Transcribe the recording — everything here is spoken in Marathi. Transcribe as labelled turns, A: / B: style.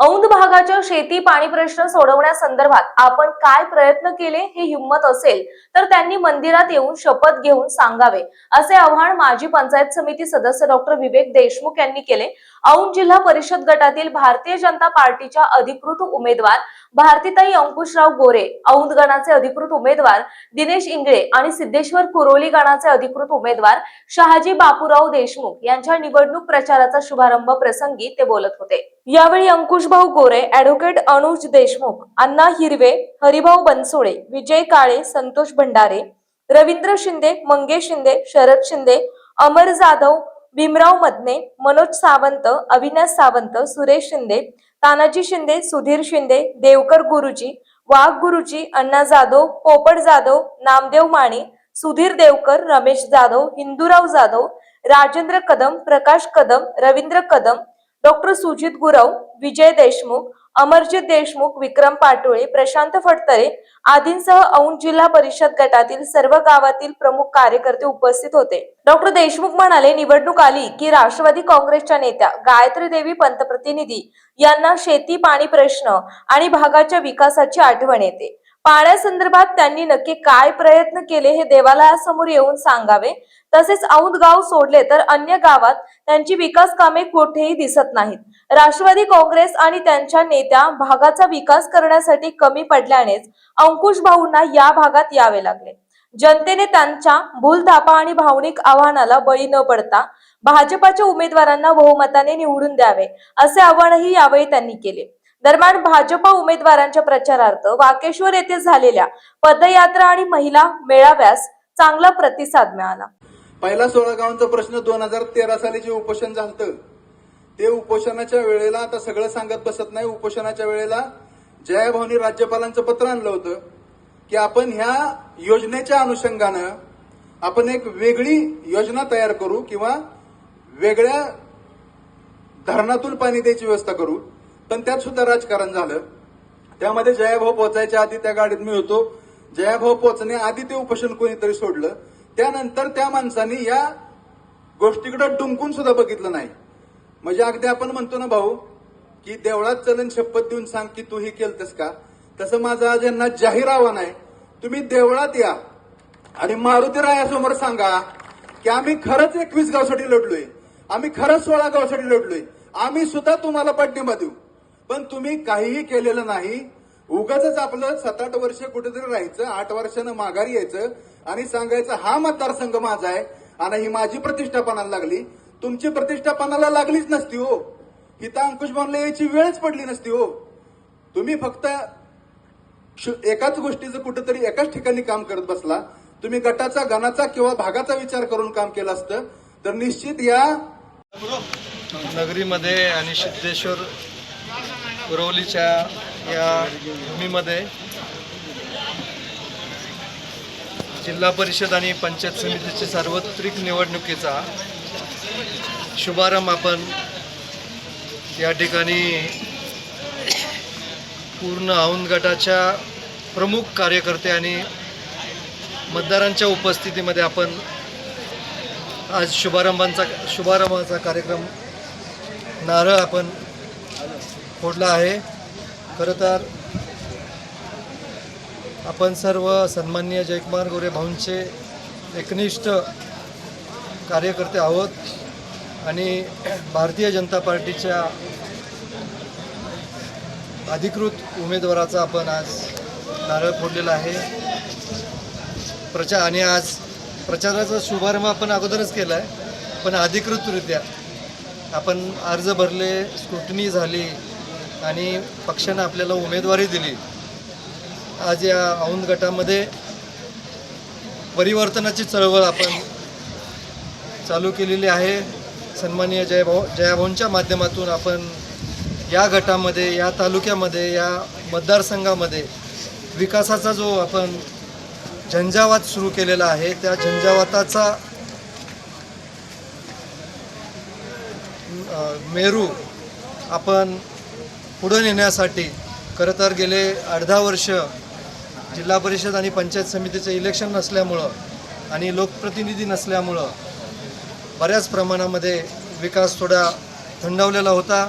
A: Aundh भागाच्या शेती पाणी प्रश्न सोडवण्यासंदर्भात आपण काय प्रयत्न केले हे हिंमत असेल तर त्यांनी मंदिरात येऊन शपथ घेऊन सांगावे असे आवाहन माजी पंचायत समिती सदस्य डॉक्टर विवेक देशमुख यांनी केले. औंध जिल्हा परिषद गटातील भारतीय जनता पार्टीच्या अधिकृत उमेदवार भारतीताई अंकुशराव गोरे औंध गणाचे अधिकृत उमेदवार दिनेश इंगळे आणि सिद्धेश्वर कुरोली गणाचे अधिकृत उमेदवार शहाजी बापूराव देशमुख यांच्या निवडणूक प्रचाराचा शुभारंभ प्रसंगी ते बोलत होते. यावेळी अंकुशभाऊ गोरे ऍडव्होकेट अनुज देशमुख अण्णा हिरवे हरिभाऊ बनसोळे विजय काळे संतोष भंडारे रवींद्र शिंदे मंगेश शिंदे शरद शिंदे अमर जाधव भीमराव मदने मनोज सावंत अविनाश सावंत सुरेश शिंदे तानाजी शिंदे सुधीर शिंदे देवकर गुरुजी वाघ गुरुजी अण्णा जाधव पोपट जाधव नामदेव माने सुधीर देवकर रमेश जाधव हिंदूराव जाधव राजेंद्र कदम प्रकाश कदम रवींद्र कदम डॉक्टर सुजित गुरव विजय देशमुख अमरजित देशमुख विक्रम पाटोळे प्रशांत फडतरे आदींसह औंध जिल्हा परिषद गटातील सर्व गावातील प्रमुख कार्यकर्ते उपस्थित होते. डॉक्टर देशमुख म्हणाले निवडणूक आली की राष्ट्रवादी काँग्रेसच्या नेत्या गायत्री देवी पंतप्रतिनिधी यांना शेती पाणी प्रश्न आणि भागाच्या विकासाची आठवण येते. पाण्यासंदर्भात त्यांनी नक्की काय प्रयत्न केले हे देवालयासमोर येऊन सांगावे. तसेच औंध गाव सोडले तर अन्य गावात त्यांची विकास कामे कुठेही दिसत नाहीत. राष्ट्रवादी काँग्रेस आणि त्यांच्या नेत्या भागाचा विकास करण्यासाठी कमी पडल्यानेच अंकुश भाऊंना या भागात यावे लागले. जनतेने त्यांच्या भूलथापा आणि भावनिक आव्हानाला बळी न पडता भाजपाच्या उमेदवारांना बहुमताने निवडून द्यावे असे आवाहनही यावेळी त्यांनी केले. दरम्यान भाजपा उमेदवारांच्या प्रचारार्थ वाकेश्वर येथे झालेल्या पदयात्रा आणि महिला मेळाव्यास चांगला प्रतिसाद मिळाला.
B: पहिला सोळा गावांचा प्रश्न दोन हजार तेरा साली जे उपोषण झालं ते उपोषणाच्या वेळेला आता सगळं सांगत बसत नाही. उपोषणाच्या वेळेला जयाभाऊनी राज्यपालांचं पत्र आणलं होतं की आपण ह्या योजनेच्या अनुषंगानं आपण एक वेगळी योजना तयार करू किंवा वेगळ्या धरणातून पाणी द्यायची व्यवस्था करू. पण त्यात सुद्धा राजकारण झालं. त्यामध्ये जयाभाऊ पोचायच्या आधी त्या गाडीत मी होतो. जयाभाऊ पोचणे आधी ते उपोषण कोणीतरी सोडलं. त्यानंतर त्या माणसांनी या गोष्टीकडे डुंकून सुद्धा बघितलं नाही. म्हणजे अगदी आपण म्हणतो ना भाऊ की देवळात चलन शपथ देऊन सांग की तू हे केलतस का? तसं माझं आज यांना जाहीर आव्हान आहे तुम्ही देवळात या आणि मारुती रायासमोर सांगा की आम्ही खरंच एकवीस गावसाठी लढलोय. आम्ही खरंच सोळा गावसाठी लढलोय. आम्ही सुद्धा तुम्हाला पाठिंबा देऊ. पण तुम्ही काहीही केलेलं नाही. उगाच आपलं सात आठ वर्ष कुठेतरी राहायचं आठ वर्षानं माघारी यायचं आणि सांगायचं हा मतदारसंघ माझा आहे आणि ही माझी प्रतिष्ठापनाला लागली. तुमची प्रतिष्ठापनाला लागलीच नसती हो. हिता अंकुश भवनला यायची वेळच पडली नसती हो. तुम्ही फक्त एकाच गोष्टीचं कुठेतरी एकाच ठिकाणी काम करत बसला. तुम्ही गटाचा गणाचा किंवा भागाचा विचार करून काम केलं असतं. तर निश्चित या
C: नगरीमध्ये आणि सिद्धेश्वर कुरवलीच्या या भूमीमध्ये जिल्हा परिषद आणि पंचायत समितीच्या सार्वत्रिक निवडणुकीचा शुभारंभ आपण या ठिकाणी पूर्ण औंध गटाच्या प्रमुख कार्यकर्ते आणि मतदारांच्या उपस्थितीमध्ये आपण आज शुभारंभांचा शुभारंभाचा कार्यक्रम नारळ आपण फोडला आहे. खरं तर आपण सर्व सन्माननीय जयकुमार गोरे भाऊंचे एकनिष्ठ कार्यकर्ते आहोत आणि भारतीय जनता पार्टीच्या अधिकृत उमेदवाराचा आपण आज नारळ फोडलेला आहे. प्रचार आणि आज प्रचाराचा शुभारंभ आपण अगोदरच केला आहे पण अधिकृतरित्या आपण अर्ज भरले स्क्रुटनी झाली आणि पक्षानं आपल्याला उमेदवारी दिली. आज या औंध गटामध्ये परिवर्तनाची चळवळ आपण चालू केलेली आहे. सन्माननीय जयभाऊ जयाभाऊंच्या माध्यमातून आपण या गटामध्ये या तालुक्यामध्ये या मतदारसंघामध्ये विकासाचा जो आपण झंझावात सुरू केलेला आहे त्या झंझावाताचा मेरू आपण पुढं नेण्यासाठी खरं तर गेले अर्धा वर्ष जिल्हा परिषद आणि पंचायत समितीचं इलेक्शन नसल्यामुळं आणि लोकप्रतिनिधी नसल्यामुळं बऱ्याच प्रमाणामध्ये विकास थोडा थंडावलेला होता.